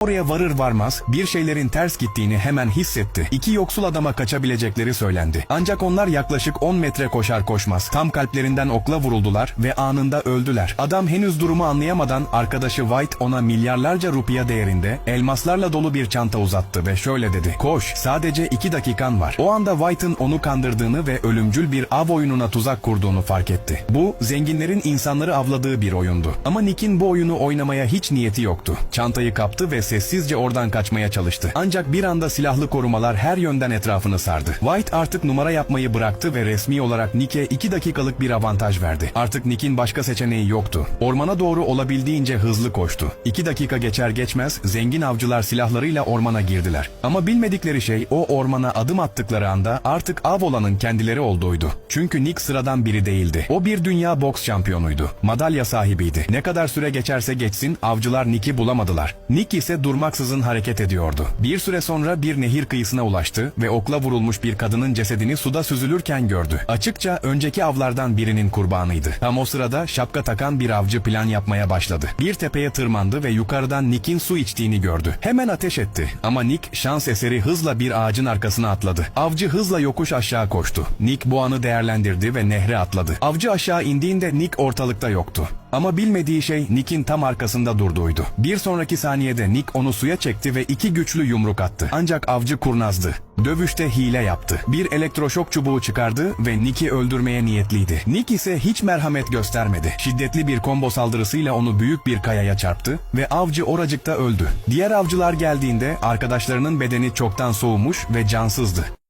Oraya varır varmaz bir şeylerin ters gittiğini hemen hissetti. İki yoksul adama kaçabilecekleri söylendi. Ancak onlar yaklaşık 10 metre koşar koşmaz tam kalplerinden okla vuruldular ve anında öldüler. Adam henüz durumu anlayamadan arkadaşı White ona milyarlarca rupiya değerinde elmaslarla dolu bir çanta uzattı ve şöyle dedi. Koş sadece 2 dakikan var. O anda White'ın onu kandırdığını ve ölümcül bir av oyununa tuzak kurduğunu fark etti. Bu zenginlerin insanları avladığı bir oyundu. Ama Nick'in bu oyunu oynamaya hiç niyeti yoktu. Çantayı kaptı ve sessizce oradan kaçmaya çalıştı. Ancak bir anda silahlı korumalar her yönden etrafını sardı. White artık numara yapmayı bıraktı ve resmi olarak Nick'e 2 dakikalık bir avantaj verdi. Artık Nick'in başka seçeneği yoktu. Ormana doğru olabildiğince hızlı koştu. 2 dakika geçer geçmez zengin avcılar silahlarıyla ormana girdiler. Ama bilmedikleri şey o ormana adım attıkları anda artık av olanın kendileri olduğuydu. Çünkü Nick sıradan biri değildi. O bir dünya boks şampiyonuydu. Madalya sahibiydi. Ne kadar süre geçerse geçsin avcılar Nick'i bulamadılar. Nick ise durmaksızın hareket ediyordu. Bir süre sonra bir nehir kıyısına ulaştı ve okla vurulmuş bir kadının cesedini suda süzülürken gördü. Açıkça önceki avlardan birinin kurbanıydı. Tam o sırada şapka takan bir avcı plan yapmaya başladı. Bir tepeye tırmandı ve yukarıdan Nick'in su içtiğini gördü. Hemen ateş etti ama Nick şans eseri hızla bir ağacın arkasına atladı. Avcı hızla yokuş aşağı koştu. Nick bu anı değerlendirdi ve nehre atladı. Avcı aşağı indiğinde Nick ortalıkta yoktu. Ama bilmediği şey Nick'in tam arkasında durduğuydu. Bir sonraki saniyede Nick onu suya çekti ve iki güçlü yumruk attı. Ancak avcı kurnazdı. Dövüşte hile yaptı. Bir elektroşok çubuğu çıkardı ve Nick'i öldürmeye niyetliydi. Nick ise hiç merhamet göstermedi. Şiddetli bir combo saldırısıyla onu büyük bir kayaya çarptı ve avcı oracıkta öldü. Diğer avcılar geldiğinde arkadaşlarının bedeni çoktan soğumuş ve cansızdı.